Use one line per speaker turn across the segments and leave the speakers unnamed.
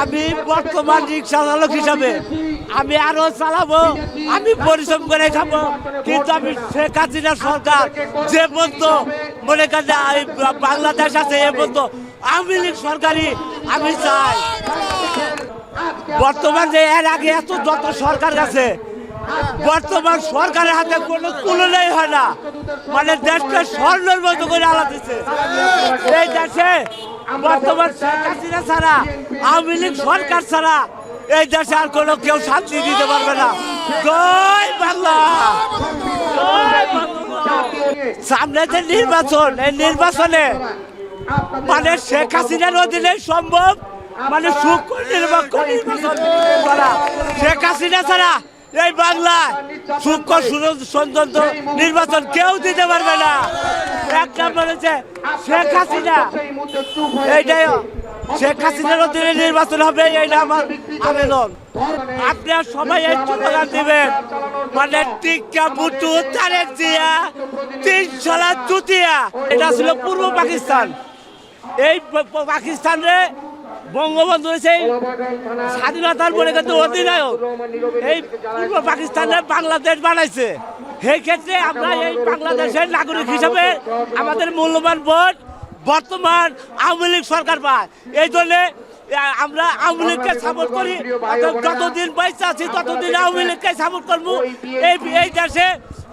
আমি বর্তমান রিক্সা চালক হিসাবে আমি আরও চালাবো, আমি পরিশ্রম করে খাব, কিন্তু আমি শেখ হাসিনা সরকার যে বলতো, মনে করেন বাংলাদেশ আছে, এ বলতো, আওয়ামী লীগ সরকারি আমি চাই। বর্তমান যে এর আগে এত যত সরকার আছে বর্তমান সরকারের হাতে কোনো তুলনাই হয় না। মানে দেশকে স্বর্ণের মতো করে আলাদা দিচ্ছে এই দেশে বর্তমান শেখ ছাড়া, আওয়ামী লীগ সরকার ছাড়া এই দেশে আর কোনো কেউ শান্তি দিতে পারবে না। জয় বাংলা। সামনে যে নির্বাচন, এই নির্বাচনে মানে শেখ হাসিনার অধীনে সম্ভব? মানে সুখ নির্বাচন করা। শেখ হাসিনা ছাড়া এই বাংলায় সূক্ষ্ম স্বতন্ত্র নির্বাচন কেউ দিতে পারবে না। এক নম্বর হচ্ছে শেখ হাসিনা। এইটাই শেখ হাসিনার অধীনে নির্বাচন হবে এইটা আমার আবেদন আপনারা সবাই এই স্লোগান দিবেন। মানে টিকা বুটু, তারেক জিয়া তিনশলা চুতিয়া। এটা ছিল পূর্ব পাকিস্তান। এই পাকিস্তানে বঙ্গবন্ধু সেই স্বাধীনতার মনে কিন্তু অধিনায়ক। এই পূর্ব পাকিস্তানে বাংলাদেশ বানাইছে। সেই ক্ষেত্রে আমরা এই বাংলাদেশের নাগরিক হিসেবে আমাদের মূল্যবান ভোট বর্তমান আওয়ামী লীগ সরকার পায়। এই জন্য আমরা আওয়ামী লীগকে সাপোর্ট করি। যতদিন পয়সা আছি, ততদিন আওয়ামী লীগকে সাপোর্ট করব। এই এই দেশে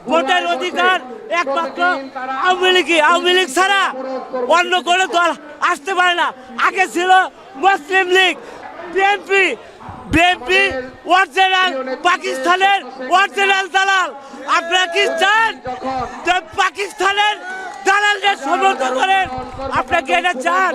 ভোটের অধিকার একমাত্র আওয়ামী লীগই। আওয়ামী লীগ ছাড়া অন্য কোনো দল আসতে পারে না। আগে ছিল Muslim League BNP BNP original পাকিস্তানের অরিজিনাল দালাল। আপনারা কি চান পাকিস্তানের দালালদের সমর্থন করেন? আপনারা কি এটা চান?